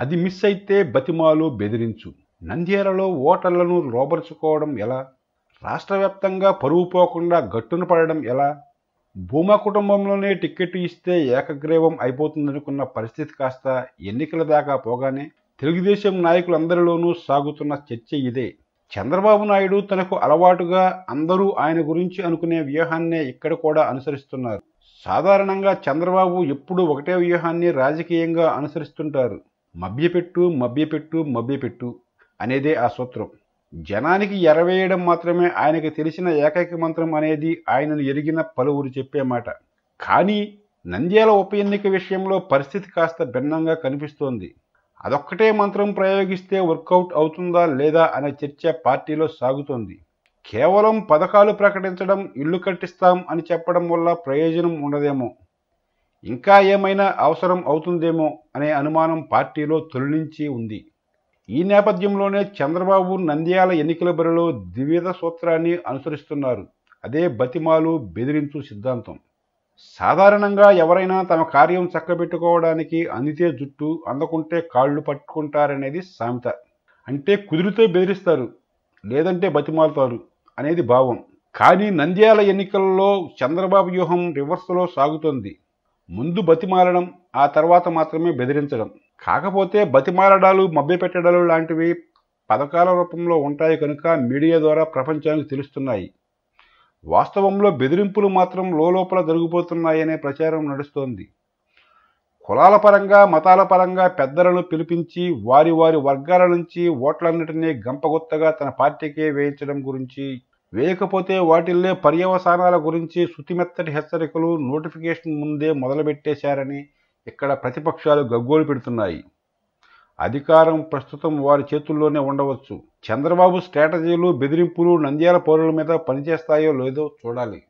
అది మిస్ అయితే బతిమాలు బెదిరించు. నంద్యాలలో ఓటర్లను లోపరుచుకోవడం ఎలా? రాష్ట్ర వ్యాప్తంగా పరువు పోకుండా గట్టున పడడం ఎలా? భూమా కుటుంబంలోనే టిక్కెట్ ఇస్తే ఏకగ్రీవం అయిపోతుందనుకున్న పరిస్థితి కాస్త ఎన్నికల దాకా పోగానే తెలుగుదేశం నాయకులందరిలోనూ సాగుతున్న చర్చ ఇదే. చంద్రబాబు నాయుడు తనకు అలవాటుగా అందరూ ఆయన గురించి అనుకునే వ్యూహాన్నే ఇక్కడ కూడా అనుసరిస్తున్నారు. సాధారణంగా చంద్రబాబు ఎప్పుడూ ఒకటే వ్యూహాన్ని రాజకీయంగా అనుసరిస్తుంటారు. మభ్యపెట్టు మభ్యపెట్టు మభ్యపెట్టు అనేదే ఆ సూత్రం. జనానికి ఎరవేయడం మాత్రమే ఆయనకి తెలిసిన ఏకైక మంత్రం అనేది ఆయనను ఎరిగిన పలువురు చెప్పే మాట. కానీ నంద్యాల ఉప ఎన్నిక విషయంలో పరిస్థితి కాస్త భిన్నంగా కనిపిస్తోంది. అదొక్కటే మంత్రం ప్రయోగిస్తే వర్కౌట్ అవుతుందా లేదా అనే చర్చ పార్టీలో సాగుతోంది. కేవలం పథకాలు ప్రకటించడం ఇల్లు కట్టిస్తాం అని చెప్పడం వల్ల ప్రయోజనం ఉండదేమో. ఇంకా ఏమైనా అవసరం అవుతుందేమో అనే అనుమానం పార్టీలో తొలి నుంచి ఉంది. ఈ నేపథ్యంలోనే చంద్రబాబు నంద్యాల ఎన్నికల బరిలో ద్విధ సూత్రాన్ని అనుసరిస్తున్నారు. అదే బతిమాలు బెదిరించు సిద్ధాంతం. సాధారణంగా ఎవరైనా తమ కార్యం చక్కబెట్టుకోవడానికి అందితే జుట్టు అందకుంటే కాళ్ళు పట్టుకుంటారనేది సామెత. అంటే కుదిరితే బెదిరిస్తారు లేదంటే బతిమాలుతారు అనేది భావం. కానీ నంద్యాల ఎన్నికల్లో చంద్రబాబు వ్యూహం రివర్స్లో సాగుతోంది. ముందు బతిమాలడం ఆ తర్వాత మాత్రమే బెదిరించడం. కాకపోతే బతిమాలడాలు మభ్యపెట్టడాలు లాంటివి పథకాల రూపంలో ఉంటాయి కనుక మీడియా ద్వారా ప్రపంచానికి తెలుస్తున్నాయి. వాస్తవంలో బెదిరింపులు మాత్రం లోపల జరిగిపోతున్నాయనే ప్రచారం నడుస్తోంది. కులాల పరంగా మతాల పరంగా పెద్దలను పిలిపించి వారి వారి వర్గాల నుంచి ఓట్లన్నిటినీ గంపగుత్తగా తన పార్టీకే వేయించడం గురించి వేయకపోతే వాటిల్లే పర్యవసానాల గురించి శుతిమెత్తటి హెచ్చరికలు నోటిఫికేషన్ ముందే మొదలుపెట్టేశారని ఇక్కడ ప్రతిపక్షాలు గగ్గోలు పెడుతున్నాయి. అధికారం ప్రస్తుతం వారి చేతుల్లోనే ఉండవచ్చు. చంద్రబాబు స్ట్రాటజీలు బెదిరింపులు నంద్యాల పౌరుల మీద పనిచేస్తాయో లేదో చూడాలి.